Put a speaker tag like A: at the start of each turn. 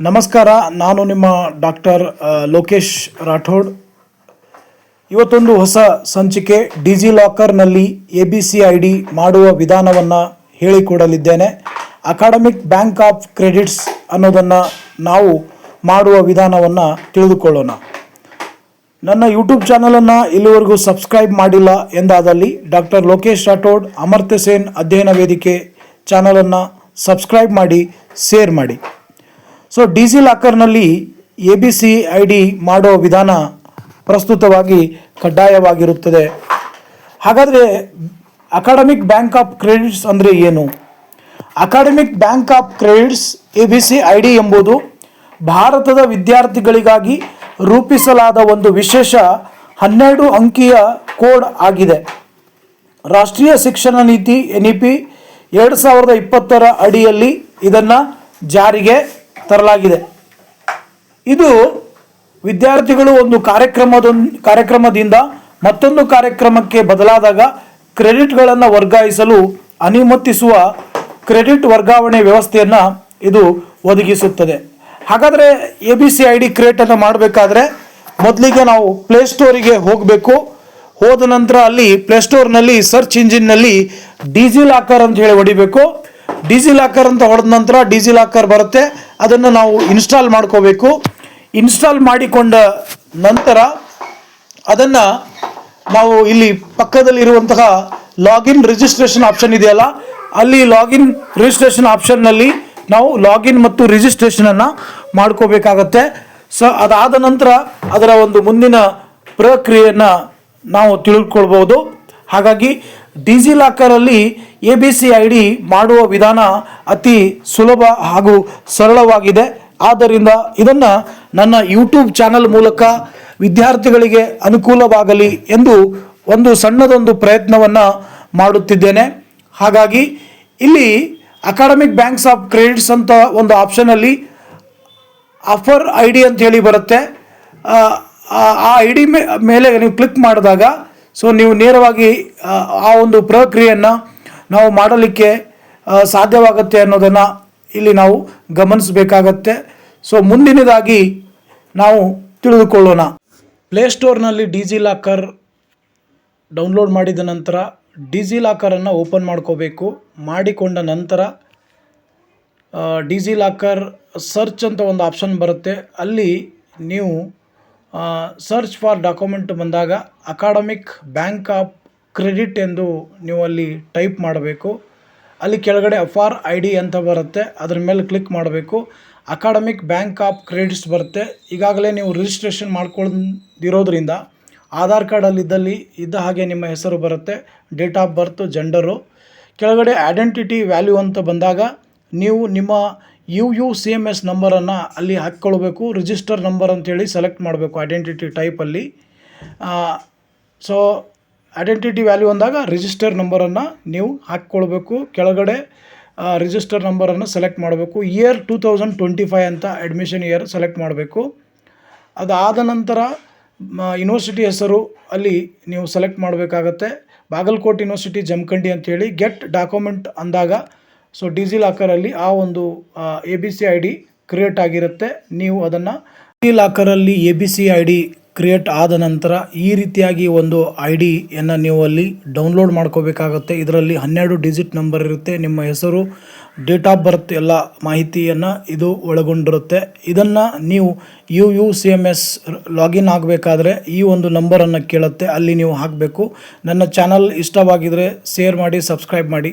A: ನಮಸ್ಕಾರ, ನಾನು ನಿಮ್ಮ ಡಾಕ್ಟರ್ ಲೋಕೇಶ್ ರಾಠೋಡ್. ಇವತ್ತೊಂದು ಹೊಸ ಸಂಚಿಕೆ, ಡಿಜಿ ಲಾಕರ್ನಲ್ಲಿ A B C I D ಮಾಡುವ ವಿಧಾನವನ್ನು ಹೇಳಿಕೊಡಲಿದ್ದೇನೆ. ಅಕಾಡೆಮಿಕ್ ಬ್ಯಾಂಕ್ ಆಫ್ ಕ್ರೆಡಿಟ್ಸ್ ಅನ್ನೋದನ್ನು ನಾವು ಮಾಡುವ ವಿಧಾನವನ್ನು ತಿಳಿದುಕೊಳ್ಳೋಣ. ನನ್ನ ಯೂಟ್ಯೂಬ್ ಚಾನಲನ್ನು ಇಲ್ಲಿವರೆಗೂ ಸಬ್ಸ್ಕ್ರೈಬ್ ಮಾಡಿಲ್ಲ ಎಂದಾದಲ್ಲಿ ಡಾಕ್ಟರ್ ಲೋಕೇಶ್ ರಾಠೋಡ್, ಅಮರ್ತ್ಯ ಸೇನ್ ಅಧ್ಯಯನ ವೇದಿಕೆ ಚಾನಲನ್ನು ಸಬ್ಸ್ಕ್ರೈಬ್ ಮಾಡಿ, ಶೇರ್ ಮಾಡಿ. ಸೊ ಡಿಜಿ ಲಾಕರ್ನಲ್ಲಿ A B C I D ಮಾಡೋ ವಿಧಾನ ಪ್ರಸ್ತುತವಾಗಿ ಕಡ್ಡಾಯವಾಗಿರುತ್ತದೆ. ಹಾಗಾದರೆ ಅಕಾಡೆಮಿಕ್ ಬ್ಯಾಂಕ್ ಆಫ್ ಕ್ರೆಡಿಟ್ಸ್ ಅಂದರೆ ಏನು? Academic bank of credits A B C I D ಎಂಬುದು ಭಾರತದ ವಿದ್ಯಾರ್ಥಿಗಳಿಗಾಗಿ ರೂಪಿಸಲಾದ ಒಂದು ವಿಶೇಷ ಹನ್ನೆರಡು ಅಂಕಿಯ ಕೋಡ್ ಆಗಿದೆ. ರಾಷ್ಟ್ರೀಯ ಶಿಕ್ಷಣ ನೀತಿ ಎನ್ ಇ ಪಿ ಎರಡು ಸಾವಿರದ ಇಪ್ಪತ್ತರ ಅಡಿಯಲ್ಲಿ ಇದನ್ನು ಜಾರಿಗೆ ತರಲಾಗಿದೆ. ಇದು ವಿದ್ಯಾರ್ಥಿಗಳು ಒಂದು ಕಾರ್ಯಕ್ರಮದ ಕಾರ್ಯಕ್ರಮದಿಂದ ಮತ್ತೊಂದು ಕಾರ್ಯಕ್ರಮಕ್ಕೆ ಬದಲಾದಾಗ ಕ್ರೆಡಿಟ್ಗಳನ್ನು ವರ್ಗಾಯಿಸಲು ಅನುಮತಿಸುವ ಕ್ರೆಡಿಟ್ ವರ್ಗಾವಣೆ ವ್ಯವಸ್ಥೆಯನ್ನು ಇದು ಒದಗಿಸುತ್ತದೆ. ಹಾಗಾದರೆ A B C I D ಕ್ರಿಯೇಟನ್ನು ಮಾಡಬೇಕಾದ್ರೆ ಮೊದಲಿಗೆ ನಾವು ಪ್ಲೇಸ್ಟೋರಿಗೆ ಹೋಗಬೇಕು. ಹೋದ ನಂತರ ಅಲ್ಲಿ ಪ್ಲೇಸ್ಟೋರ್ನಲ್ಲಿ ಸರ್ಚ್ ಇಂಜಿನ್ನಲ್ಲಿ ಡಿಜಿ ಲಾಕರ್ ಅಂತ ಹೇಳಿ ಹೊಡಿಬೇಕು. ಡಿಜಿ ಲಾಕರ್ ಅಂತ ಹೊಡೆದ ನಂತರ ಡಿಜಿ ಲಾಕರ್ ಬರುತ್ತೆ. ಅದನ್ನು ನಾವು ಇನ್ಸ್ಟಾಲ್ ಮಾಡ್ಕೋಬೇಕು. ಇನ್ಸ್ಟಾಲ್ ಮಾಡಿಕೊಂಡ ನಂತರ ಅದನ್ನು ನಾವು ಇಲ್ಲಿ ಪಕ್ಕದಲ್ಲಿರುವಂತಹ ಲಾಗಿನ್ ರಿಜಿಸ್ಟ್ರೇಷನ್ ಆಪ್ಷನ್ ಇದೆಯಲ್ಲ, ಅಲ್ಲಿ ಲಾಗಿನ್ ರಿಜಿಸ್ಟ್ರೇಷನ್ ಆಪ್ಷನ್ನಲ್ಲಿ ನಾವು ಲಾಗಿನ್ ಮತ್ತು ರಿಜಿಸ್ಟ್ರೇಷನನ್ನು ಮಾಡ್ಕೋಬೇಕಾಗತ್ತೆ. ಸೊ, ಅದಾದ ನಂತರ ಅದರ ಒಂದು ಮುಂದಿನ ಪ್ರಕ್ರಿಯೆಯನ್ನು ನಾವು ತಿಳ್ಕೊಳ್ಬೋದು ಹಾಗಾಗಿ ಡಿಜಿ ಲಾಕರಲ್ಲಿ A B C I D ಮಾಡುವ ವಿಧಾನ ಅತಿ ಸುಲಭ ಹಾಗೂ ಸರಳವಾಗಿದೆ. ಆದ್ದರಿಂದ ಇದನ್ನು ನನ್ನ ಯೂಟ್ಯೂಬ್ ಚಾನಲ್ ಮೂಲಕ ವಿದ್ಯಾರ್ಥಿಗಳಿಗೆ ಅನುಕೂಲವಾಗಲಿ ಎಂದು ಒಂದು ಸಣ್ಣದೊಂದು ಪ್ರಯತ್ನವನ್ನು ಮಾಡುತ್ತಿದ್ದೇನೆ. ಹಾಗಾಗಿ ಇಲ್ಲಿ ಅಕಾಡೆಮಿಕ್ ಬ್ಯಾಂಕ್ಸ್ ಆಫ್ ಕ್ರೆಡಿಟ್ಸ್ ಅಂತ ಒಂದು ಆಪ್ಷನಲ್ಲಿ ಆಫರ್ ಐ ಡಿ ಅಂತ ಹೇಳಿ ಬರುತ್ತೆ. ಆ ಐ ಡಿ ಮೇಲೆ ನೀವು ಕ್ಲಿಕ್ ಮಾಡಿದಾಗ ಸೊ ನೀವು ನೇರವಾಗಿ ಆ, ಒಂದು ಪ್ರಕ್ರಿಯೆಯನ್ನು ನಾವು ಮಾಡಲಿಕ್ಕೆ ಸಾಧ್ಯವಾಗುತ್ತೆ ಅನ್ನೋದನ್ನು ಇಲ್ಲಿ ನಾವು ಗಮನಿಸಬೇಕಾಗತ್ತೆ. ಸೊ ಮುಂದಿನದಾಗಿ ನಾವು ತಿಳಿದುಕೊಳ್ಳೋಣ. ಪ್ಲೇಸ್ಟೋರ್ನಲ್ಲಿ ಡಿಜಿ ಲಾಕರ್ ಡೌನ್ಲೋಡ್ ಮಾಡಿದ ನಂತರ ಡಿಜಿ ಲಾಕರನ್ನು ಓಪನ್ ಮಾಡ್ಕೋಬೇಕು. ಮಾಡಿಕೊಂಡ ನಂತರ ಡಿಜಿ ಲಾಕರ್ ಸರ್ಚ್ ಅಂತ ಒಂದು ಆಪ್ಷನ್ ಬರುತ್ತೆ. ಅಲ್ಲಿ ನೀವು ಸರ್ಚ್ ಫಾರ್ ಡಾಕ್ಯುಮೆಂಟ್ ಬಂದಾಗ ಅಕಾಡೆಮಿಕ್ ಬ್ಯಾಂಕ್ ಆಫ್ ಕ್ರೆಡಿಟ್ ಎಂದು ನೀವು ಅಲ್ಲಿ ಟೈಪ್ ಮಾಡಬೇಕು. ಅಲ್ಲಿ ಕೆಳಗಡೆ ಎಫ್ ಆರ್ ಐ ಡಿ ಅಂತ ಬರುತ್ತೆ. ಅದ್ರ ಮೇಲೆ ಕ್ಲಿಕ್ ಮಾಡಬೇಕು. ಅಕಾಡೆಮಿಕ್ ಬ್ಯಾಂಕ್ ಆಫ್ ಕ್ರೆಡಿಟ್ಸ್ ಬರುತ್ತೆ. ಈಗಾಗಲೇ ನೀವು ರಿಜಿಸ್ಟ್ರೇಷನ್ ಮಾಡ್ಕೊಂಡಿರೋದ್ರಿಂದ ಆಧಾರ್ ಕಾರ್ಡಲ್ಲಿದ್ದಲ್ಲಿ ಇದ್ದ ಹಾಗೆ ನಿಮ್ಮ ಹೆಸರು ಬರುತ್ತೆ ಡೇಟ್ ಆಫ್ ಬರ್ತು ಜೆಂಡರು ಕೆಳಗಡೆ ಐಡೆಂಟಿಟಿ ವ್ಯಾಲ್ಯೂ ಅಂತ ಬಂದಾಗ ನೀವು ನಿಮ್ಮ U U C M S ನಂಬರನ್ನು ಅಲ್ಲಿ ಹಾಕ್ಕೊಳ್ಬೇಕು ರಿಜಿಸ್ಟರ್ ನಂಬರ್ ಅಂತೇಳಿ ಸೆಲೆಕ್ಟ್ ಮಾಡಬೇಕು ಐಡೆಂಟಿಟಿ ಟೈಪಲ್ಲಿ ಸೊ ಐಡೆಂಟಿಟಿ ವ್ಯಾಲ್ಯೂ ಅಂದಾಗ ರಿಜಿಸ್ಟರ್ ನಂಬರನ್ನು ನೀವು ಹಾಕ್ಕೊಳ್ಬೇಕು. ಕೆಳಗಡೆ ರಿಜಿಸ್ಟರ್ ನಂಬರನ್ನು ಸೆಲೆಕ್ಟ್ ಮಾಡಬೇಕು. Year two thousand twenty five ಅಂತ ಅಡ್ಮಿಷನ್ ಇಯರ್ ಸೆಲೆಕ್ಟ್ ಮಾಡಬೇಕು. ಅದಾದ ನಂತರ ಯೂನಿವರ್ಸಿಟಿ ಹೆಸರು ಅಲ್ಲಿ ನೀವು ಸೆಲೆಕ್ಟ್ ಮಾಡಬೇಕಾಗತ್ತೆ. ಬಾಗಲಕೋಟೆ ಯೂನಿವರ್ಸಿಟಿ ಜಮಖಂಡಿ ಅಂತೇಳಿ ಗೆಟ್ ಡಾಕ್ಯುಮೆಂಟ್ ಅಂದಾಗ ಸೊ ಡಿಜಿ ಲಾಕರಲ್ಲಿ ಆ ಒಂದು A B C I D create ಆಗಿರುತ್ತೆ. ನೀವು ಅದನ್ನು ಡಿಜಿ ಲಾಕರಲ್ಲಿ A B C I D create ಆದ ನಂತರ ಈ ರೀತಿಯಾಗಿ ಒಂದು ಐ ಡಿಯನ್ನು ನೀವು ಅಲ್ಲಿ ಡೌನ್ಲೋಡ್ ಮಾಡ್ಕೋಬೇಕಾಗುತ್ತೆ. ಇದರಲ್ಲಿ ಹನ್ನೆರಡು ಡಿಜಿಟ್ ನಂಬರ್ ಇರುತ್ತೆ. ನಿಮ್ಮ ಹೆಸರು ಡೇಟ್ ಆಫ್ ಬರ್ತ್ ಎಲ್ಲ ಮಾಹಿತಿಯನ್ನು ಇದು ಒಳಗೊಂಡಿರುತ್ತೆ. ಇದನ್ನು ನೀವು U U C M S login ಆಗಬೇಕಾದ್ರೆ ಈ ಒಂದು ನಂಬರನ್ನು ಕೇಳುತ್ತೆ. ಅಲ್ಲಿ ನೀವು ಹಾಕಬೇಕು. ನನ್ನ ಚಾನಲ್ ಇಷ್ಟವಾಗಿದ್ದರೆ ಶೇರ್ ಮಾಡಿ ಸಬ್ಸ್ಕ್ರೈಬ್ ಮಾಡಿ.